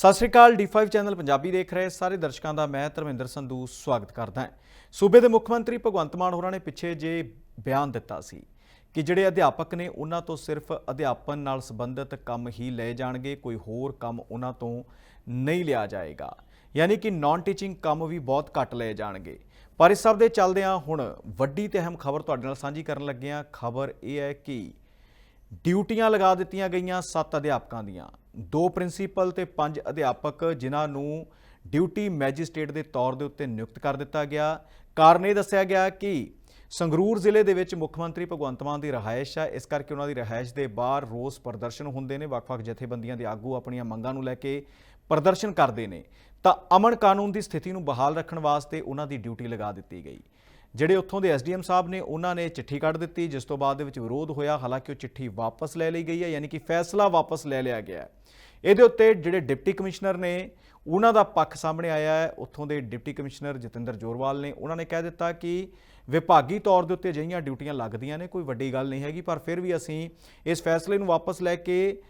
ਸਤਿ ਸ਼੍ਰੀ ਅਕਾਲ D5 channel Punjabi ਦੇਖ ਰਹੇ ਸਾਰੇ ਦਰਸ਼ਕਾਂ ਦਾ ਮੈਂ ਧਰਮਿੰਦਰ ਸੰਧੂ ਸਵਾਗਤ ਕਰਦਾ ਹਾਂ। ਸੂਬੇ ਦੇ ਮੁੱਖ ਮੰਤਰੀ ਭਗਵੰਤ ਮਾਨ ਹੋਰਾਂ ਨੇ ਪਿੱਛੇ ਜੇ ਬਿਆਨ ਦਿੱਤਾ ਸੀ ਕਿ ਜਿਹੜੇ ਅਧਿਆਪਕ ਨੇ ਉਹਨਾਂ ਤੋਂ ਸਿਰਫ ਅਧਿਆਪਨ ਨਾਲ ਸੰਬੰਧਿਤ ਕੰਮ ਹੀ ਲਏ ਜਾਣਗੇ, ਕੋਈ ਹੋਰ ਕੰਮ ਉਹਨਾਂ ਤੋਂ ਨਹੀਂ ਲਿਆ ਜਾਏਗਾ। ਯਾਨੀ ਕਿ ਨਾਨ ਟੀਚਿੰਗ ਕੰਮ ਵੀ ਬਹੁਤ ਘੱਟ ਲਏ ਜਾਣਗੇ। ਪਰ ਇਸ ਸਭ ਦੇ ਚੱਲਦਿਆਂ ਹੁਣ ਵੱਡੀ ਤੇ ਅਹਿਮ ਖਬਰ ਤੁਹਾਡੇ ਨਾਲ ਸਾਂਝੀ ਕਰਨ ਲੱਗੇ ਹਾਂ। ਖਬਰ ਇਹ ਹੈ ਕਿ ਡਿਊਟੀਆਂ ਲਗਾ ਦਿੱਤੀਆਂ ਗਈਆਂ 7 ਅਧਿਆਪਕਾਂ ਦੀਆਂ। ਦੋ ਪ੍ਰਿੰਸੀਪਲ ਤੇ ਪੰਜ ਅਧਿਆਪਕ, ਜਿਨ੍ਹਾਂ ਨੂੰ ਡਿਊਟੀ ਮੈਜਿਸਟ੍ਰੇਟ ਦੇ ਤੌਰ ਦੇ ਉੱਤੇ ਨਿਯੁਕਤ ਕਰ ਦਿੱਤਾ ਗਿਆ। ਕਾਰਨ ਇਹ ਦੱਸਿਆ ਗਿਆ ਕਿ ਸੰਗਰੂਰ ਜ਼ਿਲ੍ਹੇ ਦੇ ਵਿੱਚ ਮੁੱਖ ਮੰਤਰੀ ਭਗਵੰਤ ਮਾਨ ਦੀ ਰਹਾਇਸ਼ ਹੈ ਇਸ ਕਰਕੇ ਉਹਨਾਂ ਦੀ ਰਹਾਇਸ਼ ਦੇ ਬਾਹਰ ਰੋਸ ਪ੍ਰਦਰਸ਼ਨ ਹੁੰਦੇ ਨੇ। ਵੱਖ-ਵੱਖ ਜਥੇਬੰਦੀਆਂ ਦੇ ਆਗੂ ਆਪਣੀਆਂ ਮੰਗਾਂ ਨੂੰ ਲੈ ਕੇ ਪ੍ਰਦਰਸ਼ਨ ਕਰਦੇ ਨੇ। ਤਾਂ ਅਮਨ ਕਾਨੂੰਨ ਦੀ ਸਥਿਤੀ ਨੂੰ ਬਹਾਲ ਰੱਖਣ ਵਾਸਤੇ ਉਹਨਾਂ ਦੀ ਡਿਊਟੀ ਲਗਾ ਦਿੱਤੀ ਗਈ। ਜਿਹੜੇ ਉੱਥੋਂ ਦੇ ਐਸਡੀਐਮ ਸਾਹਿਬ ਨੇ, ਉਹਨਾਂ ਨੇ ਚਿੱਠੀ ਕੱਢ ਦਿੱਤੀ, ਜਿਸ ਤੋਂ ਬਾਅਦ ਦੇ ਵਿੱਚ ਵਿਰੋਧ ਹੋਇਆ। ਹਾਲਾਂਕਿ ਉਹ ਚਿੱਠੀ ਵਾਪਸ ਲੈ ਲਈ ਗਈ ਹੈ, ਯਾਨੀ ਕਿ ਫੈਸਲਾ ਵਾਪਸ ਲੈ ਲਿਆ ਗਿਆ ਹੈ। ਇਹਦੇ ਉੱਤੇ ਜਿਹੜੇ ਡਿਪਟੀ ਕਮਿਸ਼ਨਰ ਨੇ, ਉਹਨਾਂ ਦਾ ਪੱਖ ਸਾਹਮਣੇ ਆਇਆ ਹੈ। ਉੱਥੋਂ ਦੇ ਡਿਪਟੀ ਕਮਿਸ਼ਨਰ ਜਤਿੰਦਰ ਜੋਰਵਾਲ ਨੇ, ਉਹਨਾਂ ਨੇ ਕਹਿ ਦਿੱਤਾ ਕਿ ਵਿਭਾਗੀ ਤੌਰ ਦੇ ਉੱਤੇ ਅਜਿਹੀਆਂ ਡਿਊਟੀਆਂ ਲੱਗਦੀਆਂ ਨੇ, ਕੋਈ ਵੱਡੀ ਗੱਲ ਨਹੀਂ ਹੈਗੀ, ਪਰ ਫਿਰ ਵੀ ਅਸੀਂ ਇਸ ਫੈਸਲੇ ਨੂੰ ਵਾਪਸ ਲੈ ਕੇ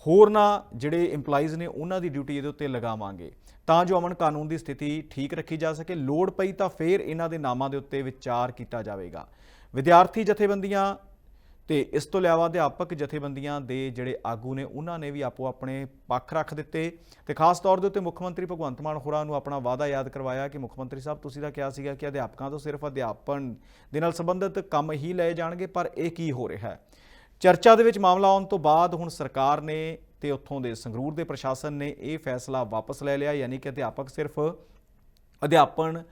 ਹੋਰਨਾਂ ਜਿਹੜੇ EMPLOYEES ਨੇ ਉਹਨਾਂ ਦੀ ਡਿਊਟੀ ਇਹਦੇ ਉੱਤੇ ਲਗਾਵਾਂਗੇ। ਤਾਂ ਜੋ ਅਮਨ ਕਾਨੂੰਨ ਦੀ ਸਥਿਤੀ ਠੀਕ ਰੱਖੀ ਜਾ ਸਕੇ, ਲੋੜ ਪਈ ਤਾਂ ਫਿਰ ਇਹਨਾਂ ਦੇ ਨਾਮਾਂ ਦੇ ਉੱਤੇ ਵਿਚਾਰ ਕੀਤਾ ਜਾਵੇਗਾ। ਵਿਦਿਆਰਥੀ ਜਥੇਬੰਦੀਆਂ ਤੇ ਇਸ ਤੋਂ ਇਲਾਵਾ ਅਧਿਆਪਕ ਜਥੇਬੰਦੀਆਂ ਦੇ ਜਿਹੜੇ ਆਗੂ ਨੇ, ਉਹਨਾਂ ਨੇ ਵੀ ਆਪੋ ਆਪਣੇ ਪੱਖ ਰੱਖ ਦਿੱਤੇ ਤੇ ਖਾਸ ਤੌਰ ਦੇ ਉੱਤੇ ਮੁੱਖ ਮੰਤਰੀ ਭਗਵੰਤ ਮਾਨ ਹੋਰਾਂ ਨੂੰ ਆਪਣਾ ਵਾਅਦਾ ਯਾਦ ਕਰਵਾਇਆ ਕਿ ਮੁੱਖ ਮੰਤਰੀ ਸਾਹਿਬ, ਤੁਸੀਂ ਤਾਂ ਕਿਹਾ ਸੀਗਾ ਕਿ ਅਧਿਆਪਕਾਂ ਤੋਂ ਸਿਰਫ ਅਧਿਆਪਨ ਦੇ ਨਾਲ ਸੰਬੰਧਿਤ ਕੰਮ ਹੀ ਲਏ ਜਾਣਗੇ, ਪਰ ਇਹ ਕੀ ਹੋ ਰਿਹਾ ਹੈ? ਚਰਚਾ ਦੇ ਵਿੱਚ ਮਾਮਲਾ ਆਉਣ ਤੋਂ ਬਾਅਦ ਹੁਣ ਸਰਕਾਰ ਨੇ ਤੇ ਉੱਥੋਂ ਦੇ ਸੰਗਰੂਰ ਦੇ ਪ੍ਰਸ਼ਾਸਨ ਨੇ ਇਹ ਫੈਸਲਾ ਵਾਪਸ ਲੈ ਲਿਆ, ਯਾਨੀ ਕਿ ਅਧਿਆਪਕ ਸਿਰਫ ਅਧਿਆਪਨ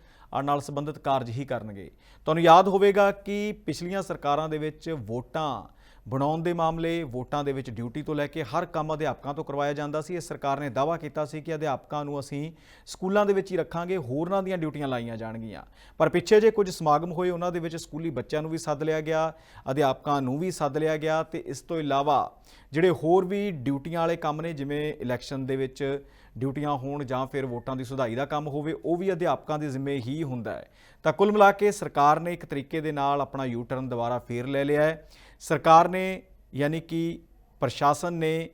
ਨਾਲ ਸੰਬੰਧਿਤ ਕਾਰਜ ਹੀ ਕਰਨਗੇ। ਤੁਹਾਨੂੰ ਯਾਦ ਹੋਵੇਗਾ ਕਿ ਪਿਛਲੀਆਂ ਸਰਕਾਰਾਂ ਦੇ ਵਿੱਚ ਵੋਟਾਂ ਬਣਾਉਣ ਦੇ ਮਾਮਲੇ ਵੋਟਾਂ ਦੇ ਵਿੱਚ ਡਿਊਟੀ ਤੋਂ ਲੈ ਕੇ ਹਰ ਕੰਮ ਅਧਿਆਪਕਾਂ ਤੋਂ ਕਰਵਾਇਆ ਜਾਂਦਾ ਸੀ। ਇਸ ਸਰਕਾਰ ਨੇ ਦਾਅਵਾ ਕੀਤਾ ਸੀ ਕਿ ਅਧਿਆਪਕਾਂ ਨੂੰ ਅਸੀਂ ਸਕੂਲਾਂ ਦੇ ਵਿੱਚ ਹੀ ਰੱਖਾਂਗੇ, ਹੋਰਨਾਂ ਦੀਆਂ ਡਿਊਟੀਆਂ ਲਾਈਆਂ ਜਾਣਗੀਆਂ। ਪਰ ਪਿੱਛੇ ਜੇ ਕੁਝ ਸਮਾਗਮ ਹੋਏ, ਉਹਨਾਂ ਦੇ ਵਿੱਚ ਸਕੂਲੀ ਬੱਚਿਆਂ ਨੂੰ ਵੀ ਸੱਦ ਲਿਆ ਗਿਆ, ਅਧਿਆਪਕਾਂ ਨੂੰ ਵੀ ਸੱਦ ਲਿਆ ਗਿਆ ਤੇ ਇਸ ਤੋਂ ਇਲਾਵਾ ਜਿਹੜੇ ਹੋਰ ਵੀ ਡਿਊਟੀਆਂ ਵਾਲੇ ਕੰਮ ਨੇ, ਜਿਵੇਂ ਇਲੈਕਸ਼ਨ ਦੇ ਵਿੱਚ ਡਿਊਟੀਆਂ ਹੋਣ ਜਾਂ ਫਿਰ ਵੋਟਾਂ ਦੀ ਸੁਧਾਈ ਦਾ ਕੰਮ ਹੋਵੇ, ਉਹ ਵੀ ਅਧਿਆਪਕਾਂ ਦੇ ਜ਼ਿੰਮੇ ਹੀ ਹੁੰਦਾ ਹੈ। ਤਾਂ ਕੁੱਲ ਮਿਲਾ ਕੇ ਸਰਕਾਰ ਨੇ ਇੱਕ ਤਰੀਕੇ ਦੇ ਨਾਲ ਆਪਣਾ ਯੂ ਟਰਨ ਦੁਬਾਰਾ ਫੇਰ ਲੈ ਲਿਆ ਹੈ। ਸਰਕਾਰ ਨੇ, ਯਾਨੀ ਕਿ ਪ੍ਰਸ਼ਾਸਨ ਨੇ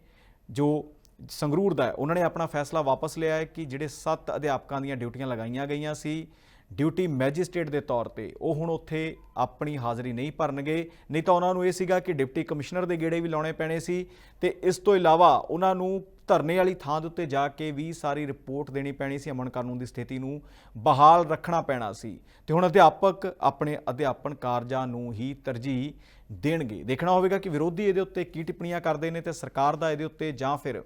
ਜੋ ਸੰਗਰੂਰ ਦਾ ਉਹਨਾਂ ਨੇ ਆਪਣਾ ਫੈਸਲਾ ਵਾਪਸ ਲਿਆ ਹੈ ਕਿ ਜਿਹੜੇ 7 ਅਧਿਆਪਕਾਂ ਦੀਆਂ ਡਿਊਟੀਆਂ ਲਗਾਈਆਂ ਗਈਆਂ ਸੀ, ਡਿਊਟੀ ਮੈਜਿਸਟ੍ਰੇਟ ਦੇ ਤੌਰ ਤੇ, ਉਹ ਹੁਣ ਉੱਥੇ ਆਪਣੀ ਹਾਜ਼ਰੀ ਨਹੀਂ ਭਰਨਗੇ। ਨਹੀਂ ਤਾਂ ਉਹਨਾਂ ਨੂੰ ਇਹ ਸੀਗਾ ਕਿ ਡਿਪਟੀ ਕਮਿਸ਼ਨਰ ਦੇ ਗੇੜੇ ਵੀ ਲਾਉਣੇ ਪੈਣੇ ਸੀ ਤੇ ਇਸ ਤੋਂ ਇਲਾਵਾ ਉਹਨਾਂ ਨੂੰ ਧਰਨੇ ਵਾਲੀ ਥਾਂ ਦੇ ਉੱਤੇ ਜਾ ਕੇ ਵੀ ਸਾਰੀ ਰਿਪੋਰਟ ਦੇਣੀ ਪੈਣੀ ਸੀ, ਅਮਨ ਕਾਨੂੰਨ ਦੀ ਸਥਿਤੀ ਨੂੰ ਬਹਾਲ ਰੱਖਣਾ ਪੈਣਾ ਸੀ। ਤੇ ਹੁਣ ਅਧਿਆਪਕ ਆਪਣੇ ਅਧਿਆਪਨ ਕਾਰਜਾਂ ਨੂੰ ਹੀ ਤਰਜੀਹ ਦੇਣਗੇ। ਦੇਖਣਾ ਹੋਵੇਗਾ ਕਿ ਵਿਰੋਧੀ ਇਹਦੇ ਉੱਤੇ ਕੀ ਟਿੱਪਣੀਆਂ ਕਰਦੇ ਨੇ ਤੇ ਸਰਕਾਰ ਦਾ ਇਹਦੇ ਉੱਤੇ ਜਾਂ ਫਿਰ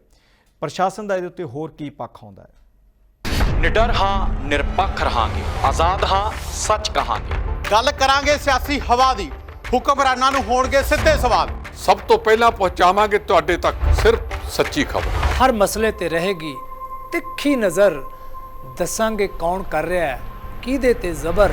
ਪ੍ਰਸ਼ਾਸਨ ਦਾ ਇਹਦੇ ਉੱਤੇ ਹੋਰ ਕੀ ਪੱਖ ਆਉਂਦਾ ਹੈ। ਨਿਡਰ ਹਾਂ ਨਿਰਪੱਖ ਰਹਾਂਗੇ। ਆਜ਼ਾਦ ਹਾਂ ਸੱਚ ਕਹਾਂਗੇ। ਗੱਲ ਕਰਾਂਗੇ ਸਿਆਸੀ ਹਵਾ ਦੀ। ਹੁਕਮਰਾਨਾਂ ਨੂੰ ਹੋਣਗੇ ਸਿੱਧੇ ਸਵਾਲ। ਸਭ ਤੋਂ ਪਹਿਲਾਂ ਪਹੁੰਚਾਵਾਂਗੇ ਤੁਹਾਡੇ ਤੱਕ ਸਿਰਫ ਸੱਚੀ ਖਬਰ। ਹਰ ਮਸਲੇ ਤੇ ਰਹੇਗੀ ਤਿੱਖੀ ਨਜ਼ਰ। ਦੱਸਾਂਗੇ ਕੌਣ ਕਰ ਰਿਹਾ ਹੈ ਕਿਹਦੇ ਤੇ ਜ਼ਬਰ।